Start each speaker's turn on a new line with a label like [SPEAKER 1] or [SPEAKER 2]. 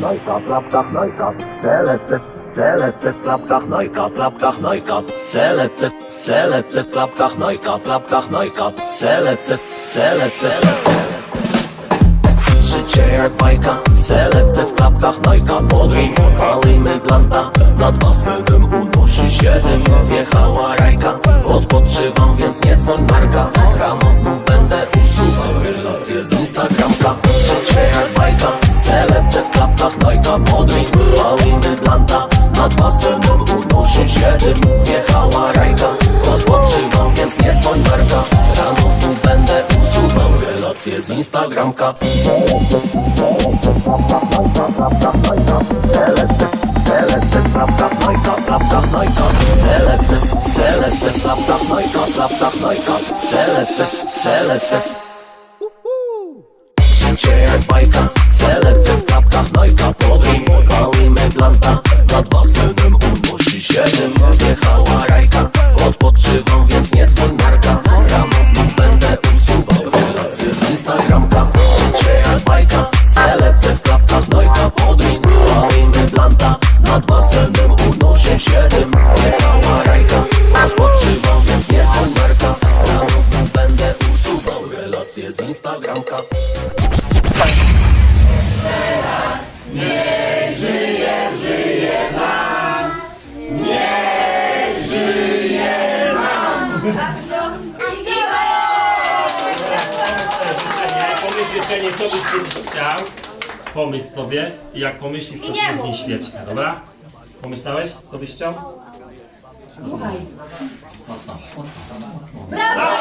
[SPEAKER 1] Nojka, klapkach, nojka. Selected, selected, klapkach, nojka, klapkach, nojka. Selected, selected, klapkach, nojka, klapkach, nojka. Selected, selected. Życie jak bajka, selekcje w klapkach Nojka Podryj, palimy blanta Nad basenem unosi się Wjechała rajka, odpoczywam więc nie dzwoń marka Rano znów będę usuwał relacje z Instagramka Basenem unosi się dym Wjechała rajka, odpoczywam więc nie dzwoń marka Rano znów będę usuwał relacje z Instagramka Życie jak bajka, selekcja w klapkach Nojka Podryj, palimy Unosi się dym Wjechała rajka, odpoczywam więc nie dzwoń marka Rano znów będę usuwał relacje z Instagramka
[SPEAKER 2] Pomyśl życzenie, co byś chciał. Pomyśl sobie i jak pomyślisz, to
[SPEAKER 3] nie mów.
[SPEAKER 2] świeczkę, dobra? Pomyślałeś, co byś chciał?
[SPEAKER 3] Słuchaj.
[SPEAKER 2] Mocno, mocno, mocno.
[SPEAKER 3] Brawo!